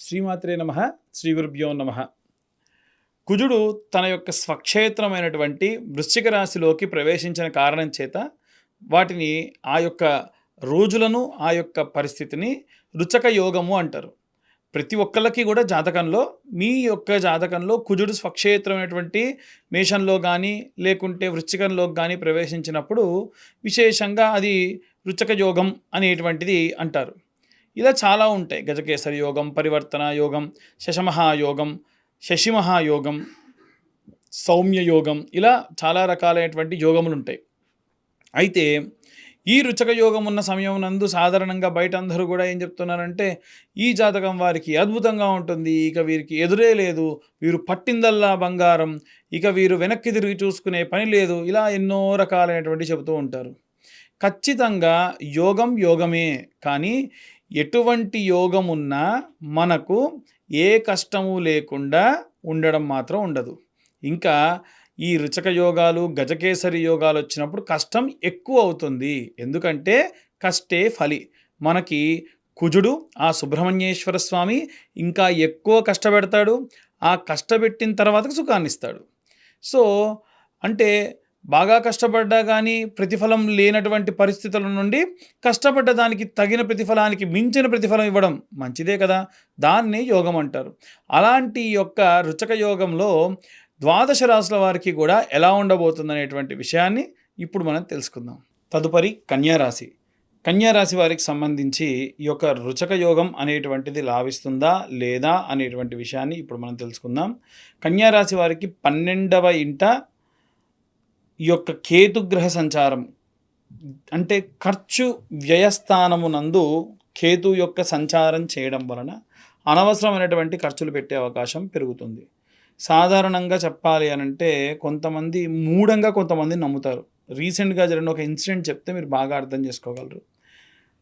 శ్రీమాత్రే నమ శ్రీ గురుభ్యో నమ. కుజుడు తన యొక్క స్వక్షేత్రమైనటువంటి వృశ్చిక రాశిలోకి ప్రవేశించిన కారణం చేత వాటిని ఆ యొక్క రోజులను ఆ యొక్క పరిస్థితిని రుచక యోగము అంటారు. ప్రతి ఒక్కళ్ళకి కూడా జాతకంలో మీ యొక్క జాతకంలో కుజుడు స్వక్షేత్రమైనటువంటి మేషంలో కానీ లేకుంటే వృశ్చికంలో కానీ ప్రవేశించినప్పుడు విశేషంగా అది రుచక యోగం అనేటువంటిది అంటారు. ఇలా చాలా ఉంటాయి. గజకేసరి యోగం పరివర్తన యోగం శశమహాయోగం శశిమహాయోగం సౌమ్య యోగం ఇలా చాలా రకాలైనటువంటి యోగములు ఉంటాయి. అయితే ఈ రుచక యోగం ఉన్న సమయం నందు సాధారణంగా బయట అందరూ కూడా ఏం చెప్తున్నారంటే ఈ జాతకం వారికి అద్భుతంగా ఉంటుంది ఇక వీరికి ఎదురే లేదు వీరు పట్టిందల్లా బంగారం ఇక వీరు వెనక్కి తిరిగి చూసుకునే పని లేదు ఇలా ఎన్నో రకాలైనటువంటి చెబుతూ ఉంటారు. ఖచ్చితంగా యోగం యోగమే కానీ ఎటువంటి యోగం ఉన్నా మనకు ఏ కష్టము లేకుండా ఉండడం మాత్రం ఉండదు. ఇంకా ఈ రుచక యోగాలు గజకేసరి యోగాలు వచ్చినప్పుడు కష్టం ఎక్కువ అవుతుంది. ఎందుకంటే కష్టే ఫలి. మనకి కుజుడు ఆ సుబ్రహ్మణ్యేశ్వర స్వామి ఇంకా ఎక్కువ కష్టపెడతాడు. ఆ కష్టపెట్టిన తర్వాత సుఖాన్ని ఇస్తాడు సో అంటే బాగా కష్టపడ్డా కానీ ప్రతిఫలం లేనటువంటి పరిస్థితుల నుండి కష్టపడ్డ దానికి తగిన ప్రతిఫలానికి మించిన ప్రతిఫలం ఇవ్వడం మంచిదే కదా. దాన్ని యోగం అంటారు. అలాంటి యొక్క రుచక యోగంలో ద్వాదశ రాశుల వారికి కూడా ఎలా ఉండబోతుంది అనేటువంటి విషయాన్ని ఇప్పుడు మనం తెలుసుకుందాం. తదుపరి కన్యారాశి కన్యారాశి వారికి సంబంధించి ఈ యొక్క రుచక యోగం అనేటువంటిది లాభిస్తుందా లేదా అనేటువంటి విషయాన్ని ఇప్పుడు మనం తెలుసుకుందాం. కన్యారాశి వారికి పన్నెండవ ఇంట ఈ యొక్క కేతుగ్రహ సంచారం అంటే ఖర్చు వ్యయస్థానమునందు కేతు యొక్క సంచారం చేయడం వలన అనవసరమైనటువంటి ఖర్చులు పెట్టే అవకాశం పెరుగుతుంది. సాధారణంగా చెప్పాలి అని అంటే కొంతమంది మూఢంగా కొంతమంది నమ్ముతారు. రీసెంట్గా జరిగిన ఒక ఇన్సిడెంట్ చెప్తే మీరు బాగా అర్థం చేసుకోగలరు.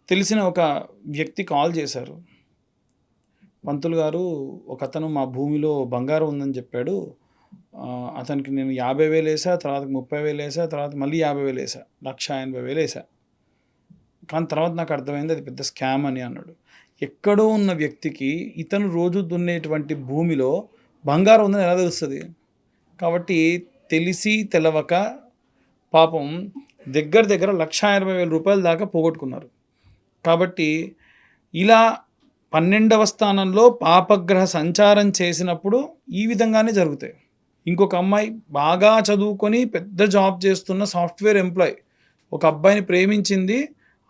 తెలిసిన ఒక వ్యక్తి కాల్ చేశారు. పంతులు గారు ఒక అతను మా భూమిలో బంగారం ఉందని చెప్పాడు. అతనికి నేను యాభై వేలు వేసా తర్వాత ముప్పై వేలు వేసా తర్వాత మళ్ళీ యాభై వేలు వేసా. లక్ష ఎనభై వేలు వేసా. కానీ తర్వాత నాకు అర్థమైంది అది పెద్ద స్కామ్ అని అన్నాడు. ఎక్కడో ఉన్న వ్యక్తికి ఇతను రోజు దున్నేటువంటి భూమిలో బంగారం ఉందని ఎలా తెలుస్తుంది? కాబట్టి తెలిసి తెలవక పాపం దగ్గర దగ్గర లక్ష ఎనభై వేల రూపాయల దాకా పోగొట్టుకున్నారు. కాబట్టి ఇలా పన్నెండవ స్థానంలో పాపగ్రహ సంచారం చేసినప్పుడు ఈ విధంగానే జరుగుతాయి. ఇంకొక అమ్మాయి బాగా చదువుకొని పెద్ద జాబ్ చేస్తున్న సాఫ్ట్వేర్ ఎంప్లాయ్. ఒక అబ్బాయిని ప్రేమించింది.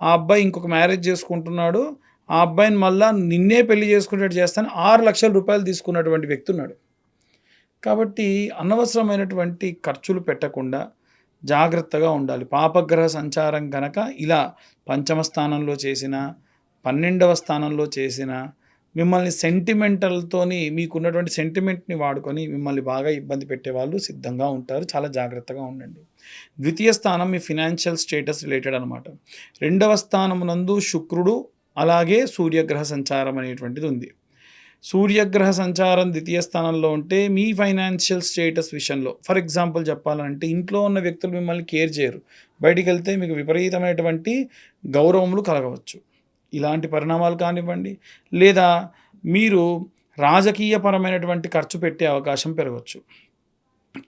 ఆ అబ్బాయి ఇంకొక మ్యారేజ్ చేసుకుంటున్నాడు. ఆ అబ్బాయిని మళ్ళా నిన్నే పెళ్ళి చేసుకునేట్టు చేస్తాను ఆరు లక్షల రూపాయలు తీసుకున్నటువంటి వ్యక్తి ఉన్నాడు. కాబట్టి అనవసరమైనటువంటి ఖర్చులు పెట్టకుండా జాగ్రత్తగా ఉండాలి. పాపగ్రహ సంచారం కనుక ఇలా పంచమ స్థానంలో చేసిన పన్నెండవ స్థానంలో చేసిన మిమ్మల్ని సెంటిమెంటల్తోని మీకున్నటువంటి సెంటిమెంట్ని వాడుకొని మిమ్మల్ని బాగా ఇబ్బంది పెట్టే వాళ్ళు సిద్ధంగా ఉంటారు. చాలా జాగ్రత్తగా ఉండండి. ద్వితీయ స్థానం మీ ఫినాన్షియల్ స్టేటస్ రిలేటెడ్ అనమాట రెండవ స్థానమునందు శుక్రుడు అలాగే సూర్యగ్రహ సంచారం అనేటువంటిది ఉంది. సూర్యగ్రహ సంచారం ద్వితీయ స్థానంలో ఉంటే మీ ఫైనాన్షియల్ స్టేటస్ విషయంలో ఫర్ ఎగ్జాంపుల్ చెప్పాలంటే ఇంట్లో ఉన్న వ్యక్తులు మిమ్మల్ని కేర్ చేయరు. బయటికి వెళ్తే మీకు విపరీతమైనటువంటి గౌరవములు కలగవచ్చు. ఇలాంటి పరిణామాలు కానివ్వండి లేదా మీరు రాజకీయపరమైనటువంటి ఖర్చు పెట్టే అవకాశం పెరగవచ్చు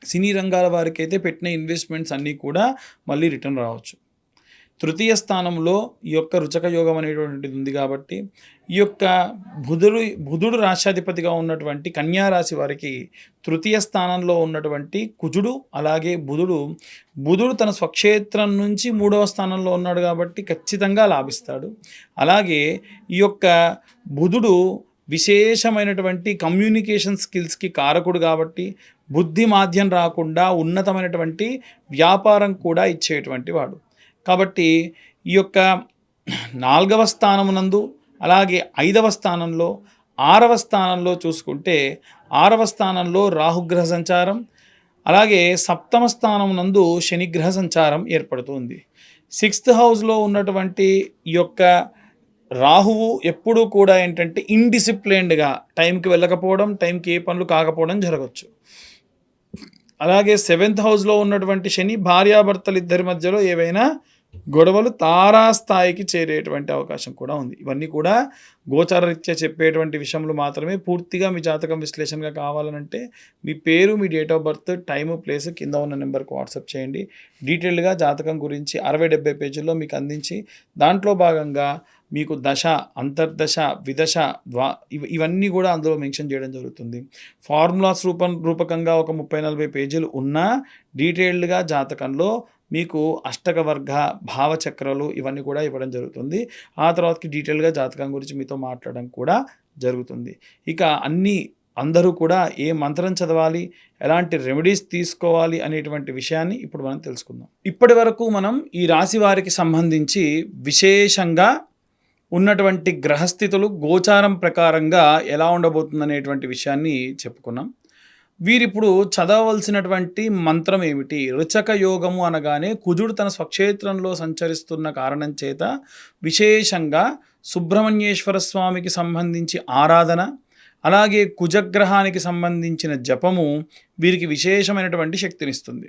సినీ రంగాల వారికి అయితే పెట్టిన ఇన్వెస్ట్మెంట్స్ అన్నీ కూడా మళ్ళీ రిటర్న్ రావచ్చు. తృతీయ స్థానంలో ఈ యొక్క రుచక యోగం అనేటువంటిది ఉంది కాబట్టి ఈ యొక్క బుధుడు బుధుడు రాష్ట్రాధిపతిగా ఉన్నటువంటి కన్యా రాశి వారికి తృతీయ స్థానంలో ఉన్నటువంటి కుజుడు అలాగే బుధుడు బుధుడు తన స్వక్షేత్రం నుంచి మూడవ స్థానంలో ఉన్నాడు కాబట్టి ఖచ్చితంగా లాభిస్తాడు. అలాగే ఈ యొక్క బుధుడు విశేషమైనటువంటి కమ్యూనికేషన్ స్కిల్స్కి కారకుడు కాబట్టి బుద్ధి మాధ్యం రాకుండా ఉన్నతమైనటువంటి వ్యాపారం కూడా ఇచ్చేటువంటి వాడు. కాబట్టి ఈ యొక్క నాలుగవ స్థానమునందు అలాగే ఐదవ స్థానంలో ఆరవ స్థానంలో చూసుకుంటే ఆరవ స్థానంలో రాహుగ్రహ సంచారం అలాగే సప్తమ స్థానం నందు శనిగ్రహ సంచారం ఏర్పడుతుంది. సిక్స్త్ హౌస్లో ఉన్నటువంటి ఈ యొక్క రాహువు ఎప్పుడూ కూడా ఏంటంటే ఇండిసిప్లైన్డ్గా టైంకి వెళ్ళకపోవడం టైంకి ఏ పనులు కాకపోవడం జరగచ్చు. అలాగే సెవెంత్ హౌస్లో ఉన్నటువంటి శని భార్యాభర్తలు ఇద్దరి మధ్యలో ఏవైనా గొడవలు తారాస్థాయికి చేరేటువంటి అవకాశం కూడా ఉంది. ఇవన్నీ కూడా గోచారరీత్యా చెప్పేటువంటి విషయంలో మాత్రమే పూర్తిగా మీ జాతకం విశ్లేషణగా కావాలనంటే మీ పేరు మీ date of birth time place కింద ఉన్న నెంబర్కి వాట్సాప్ చేయండి. డీటెయిల్గా జాతకం గురించి అరవై డెబ్బై పేజీల్లో మీకు అందించి దాంట్లో భాగంగా మీకు దశ అంతర్దశ విదశ ద్వా ఇవన్నీ కూడా అందులో మెన్షన్ చేయడం జరుగుతుంది. ఫార్ములాస్ రూపం రూపకంగా ఒక ముప్పై నలభై పేజీలు ఉన్నా డీటెయిల్డ్గా జాతకంలో మీకు అష్టక వర్గ భావచక్రాలు ఇవన్నీ కూడా ఇవ్వడం జరుగుతుంది. ఆ తర్వాతకి డీటెయిల్గా జాతకం గురించి మీతో మాట్లాడడం కూడా జరుగుతుంది. ఇక అన్నీ అందరూ కూడా ఏ మంత్రం చదవాలి ఎలాంటి రెమెడీస్ తీసుకోవాలి అనేటువంటి విషయాన్ని ఇప్పుడు మనం తెలుసుకుందాం. ఇప్పటి వరకు మనం ఈ రాశి వారికి సంబంధించి విశేషంగా ఉన్నటువంటి గ్రహస్థితులు గోచారం ప్రకారంగా ఎలా ఉండబోతుందనేటువంటి విషయాన్ని చెప్పుకున్నాం. వీరిప్పుడు చదవలసినటువంటి మంత్రం ఏమిటి? రుచక యోగము అనగానే కుజుడు తన స్వక్షేత్రంలో సంచరిస్తున్న కారణం చేత విశేషంగా సుబ్రహ్మణ్యేశ్వర స్వామికి సంబంధించి ఆరాధన అలాగే కుజగ్రహానికి సంబంధించిన జపము వీరికి విశేషమైనటువంటి శక్తినిస్తుంది.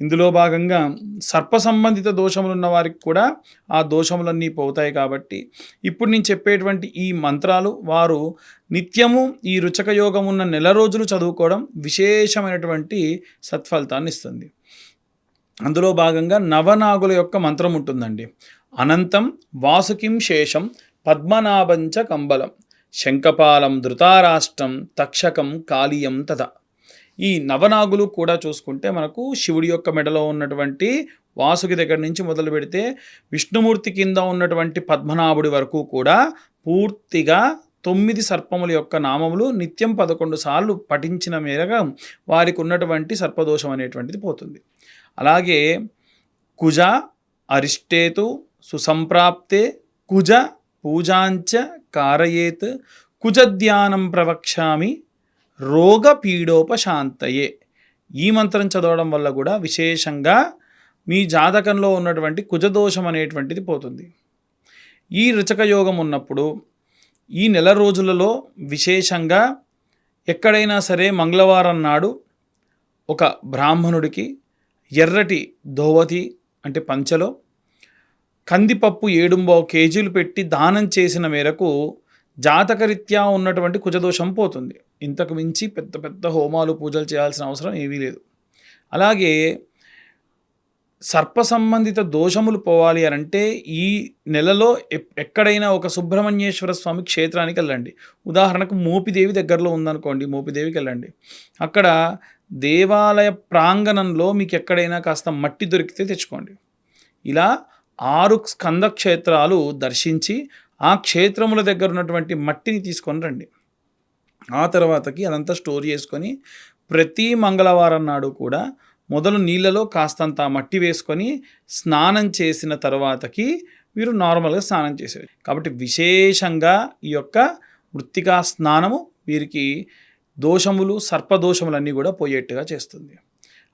ఇందులో భాగంగా సర్ప సంబంధిత దోషములు ఉన్న వారికి కూడా ఆ దోషములన్నీ పోతాయి కాబట్టి ఇప్పుడు నేను చెప్పేటువంటి ఈ మంత్రాలు వారు నిత్యము ఈ రుచక యోగం ఉన్న నెల రోజులు చదువుకోవడం విశేషమైనటువంటి సత్ఫలితాన్ని ఇస్తుంది. అందులో భాగంగా నవనాగుల యొక్క మంత్రం ఉంటుందండి. అనంతం వాసుకిం శేషం పద్మనాభంచ కంబలం శంఖపాలం ధృతారాష్ట్రం తక్షకం కాళీయం తథ ఈ నవనాగులు కూడా చూసుకుంటే మనకు శివుడి యొక్క మెడలో ఉన్నటువంటి వాసుకి దగ్గర నుంచి మొదలు పెడితే విష్ణుమూర్తి కింద ఉన్నటువంటి పద్మనాభుడి వరకు కూడా పూర్తిగా తొమ్మిది సర్పముల యొక్క నామములు నిత్యం పదకొండు సార్లు పఠించిన మేరగా వారికి ఉన్నటువంటి సర్పదోషం అనేటువంటిది పోతుంది. అలాగే కుజ అరిష్టేతు సుసంప్రాప్తే కుజ పూజాంచ కారయేత్ కుజధ్యానం ప్రవక్ష్యామి రోగ పీడోపశాంతయే ఈ మంత్రం చదవడం వల్ల కూడా విశేషంగా మీ జాతకంలో ఉన్నటువంటి కుజదోషం అనేటువంటిది పోతుంది. ఈ రుచక యోగం ఉన్నప్పుడు ఈ నెల రోజులలో విశేషంగా ఎక్కడైనా సరే మంగళవారం నాడు ఒక బ్రాహ్మణుడికి ఎర్రటి ధోవతి అంటే పంచలో కందిపప్పు ఏడుంబో కేజీలు పెట్టి దానం చేసిన మేరకు జాతకరీత్యా ఉన్నటువంటి కుజదోషం పోతుంది. ఇంతకు మించి పెద్ద పెద్ద హోమాలు పూజలు చేయాల్సిన అవసరం ఏమీ లేదు. అలాగే సర్ప సంబంధిత దోషములు పోవాలి అని అంటే ఈ నెలలో ఎక్కడైనా ఒక సుబ్రహ్మణ్యేశ్వర స్వామి క్షేత్రానికి వెళ్ళండి. ఉదాహరణకు మోపిదేవి దగ్గరలో ఉందనుకోండి మోపిదేవికి వెళ్ళండి. అక్కడ దేవాలయ ప్రాంగణంలో మీకు ఎక్కడైనా కాస్త మట్టి దొరికితే తెచ్చుకోండి. ఇలా ఆరు స్కంద క్షేత్రాలు దర్శించి ఆ క్షేత్రముల దగ్గర ఉన్నటువంటి మట్టిని తీసుకొని రండి. ఆ తర్వాతకి అదంతా స్టోర్ చేసుకొని ప్రతి మంగళవారం నాడు కూడా మొదలు నీళ్ళలో కాస్తంత మట్టి వేసుకొని స్నానం చేసిన తర్వాతకి మీరు నార్మల్గా స్నానం చేసేది కాబట్టి విశేషంగా ఈ యొక్క మృత్తికా స్నానము వీరికి దోషములు సర్పదోషములన్నీ కూడా పోయేట్టుగా చేస్తుంది.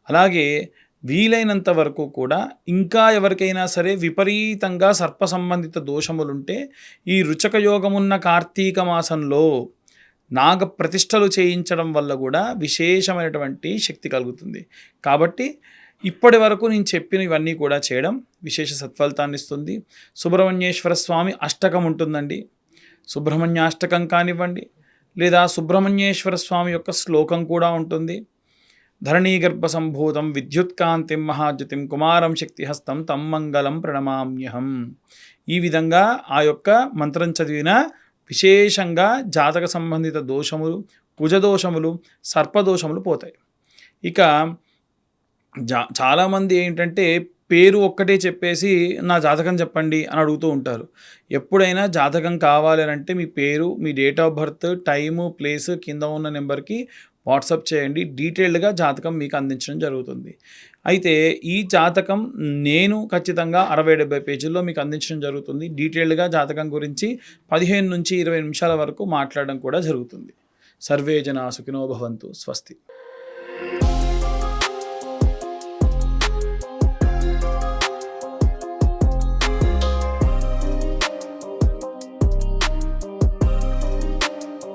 అలాగే వీలైనంత వరకు కూడా ఇంకా ఎవరికైనా సరే విపరీతంగా సర్ప సంబంధిత దోషములుంటే ఈ రుచక యోగమున్న కార్తీక మాసంలో నాగ ప్రతిష్టలు చేయించడం వల్ల కూడా విశేషమైనటువంటి శక్తి కలుగుతుంది. కాబట్టి ఇప్పటి వరకు నేను చెప్పిన ఇవన్నీ కూడా చేయడం విశేష సత్ఫలితాన్ని ఇస్తుంది. సుబ్రహ్మణ్యేశ్వర స్వామి అష్టకం ఉంటుందండి. సుబ్రహ్మణ్యాష్టకం కానివ్వండి లేదా సుబ్రహ్మణ్యేశ్వర స్వామి యొక్క శ్లోకం కూడా ఉంటుంది. ధరణీగర్భ సంభూతం విద్యుత్కాంతిం మహాజ్యుతిం కుమారం శక్తిహస్తం తం మంగళం ప్రణమామ్యహం. ఈ విధంగా ఆ యొక్క మంత్రం చదివిన విశేషంగా జాతక సంబంధిత దోషములు కుజదోషములు సర్పదోషములు పోతాయి. ఇక జా చాలామంది ఏంటంటే పేరు ఒక్కటే చెప్పేసి నా జాతకం చెప్పండి అని అడుగుతూ ఉంటారు. ఎప్పుడైనా జాతకం కావాలి అంటే మీ పేరు మీ date of birth time place కింద ఉన్న నెంబర్కి వాట్సప్ చేయండి డీటెయిల్డ్గా జాతకం మీకు అందించడం జరుగుతుంది. అయితే ఈ జాతకం నేను ఖచ్చితంగా అరవై డెబ్బై పేజీల్లో మీకు అందించడం జరుగుతుంది. డీటెయిల్డ్గా జాతకం గురించి పదిహేను నుంచి ఇరవై నిమిషాల వరకు మాట్లాడడం కూడా జరుగుతుంది. సర్వే జనా సుఖినో భవంతు. స్వస్తి.